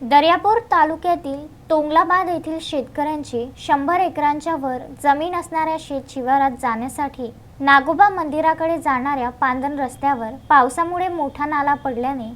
दर्यापूर तालुक्यातील तोंगलाबाद येथील शेतकऱ्यांची शंभर एकरांच्या वर जमीन असणाऱ्या शेत शिवारात जाण्यासाठी नागोबा मंदिराकडे जाणाऱ्या पांदन रस्त्यावर पावसामुळे मोठा नाला पडल्याने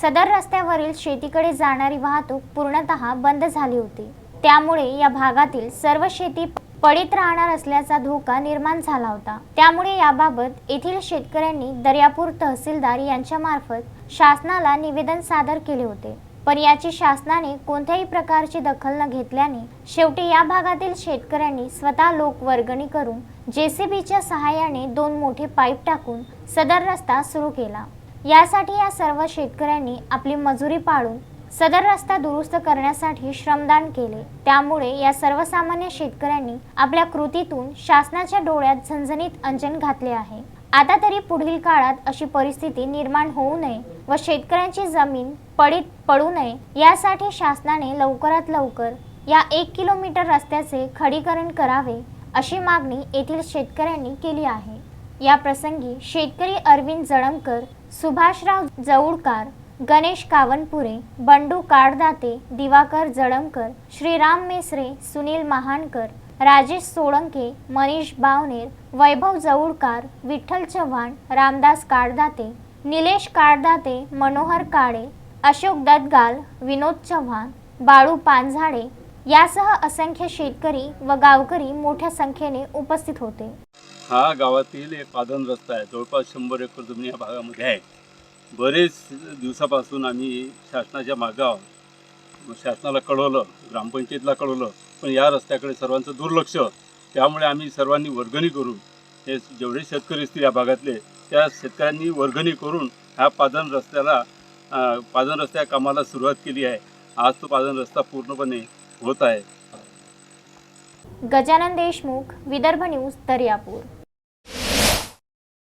सदर रस्त्यावरील शेतीकडे जाणारी वाहतूक पूर्णतः बंद झाली होती. त्यामुळे या भागातील सर्व शेती पडीत राहणार असल्याचा धोका निर्माण झाला होता. त्यामुळे याबाबत येथील शेतकऱ्यांनी दर्यापूर तहसीलदार यांच्यामार्फत शासनाला निवेदन सादर केले होते. पण याची शासनाने कोणत्याही प्रकारची दखल न घेतल्याने शेवटी या भागातील शेतकऱ्यांनी स्वतः लोक वर्गणी करून जेसीबीच्या सहाय्याने दोन मोठे पाईप टाकून सदर रस्ता सुरू केला. यासाठी या सर्व शेतकऱ्यांनी आपली मजुरी पाळून सदर रस्ता दुरुस्त करण्यासाठी श्रमदान केले. त्यामुळे या सर्वसामान्य शेतकऱ्यांनी आपल्या कृतीतून शासनाच्या डोळ्यात झणझणीत अंजन घातले आहे. आता तरी पुढील काळात अशी परिस्थिती निर्माण होऊ नये व शेतकऱ्यांची जमीन पडीत पडू नये यासाठी शासनाने लवकरात लवकर या एक किलोमीटर रस्त्याचे खडीकरण करावे अशी मागणी येथील शेतकऱ्यांनी केली आहे. या प्रसंगी शेतकरी अरविंद जळमकर सुभाषराव जवळकार गणेश कावनपुरे बंडू काळदाते दिवाकर जळमकर श्रीराम मेसरे सुनील महानकर राजेश सोळंके मनीष बावनेर वैभव जवळकार विठ्ठल चव्हाण रामदास काळदाते निलेश काळदाते मनोहर काळे अशोक दत्तगाल विनोद चव्हाण बाळू पानझाडे यासह असंख्य शेतकरी व गावकरी मोठ्या संख्येने उपस्थित होते. हा गावातील एक पादन रस्ता आहे. जवळपास शंभर एकर जमीन या भागामध्ये आहे. बरेच दिवसापासून आम्ही शासनाच्या मागावर शासनाला कळवलं ग्रामपंचायतीला कळवलं. पण या रस्त्याकडे सर्वांचं दुर्लक्ष. त्यामुळे आम्ही सर्वांनी वर्गणी करून हे जेवढे शेतकरी असतील या भागातले त्या शेतकऱ्यांनी वर्गणी करून ह्या पादन रस्त्याला पादन रस्त्या कामाला सुरुवात केली आहे. आज तो पादन रस्ता पूर्णपणे होत आहे. गजानन देशमुख विदर्भ न्यूज दर्यापूर.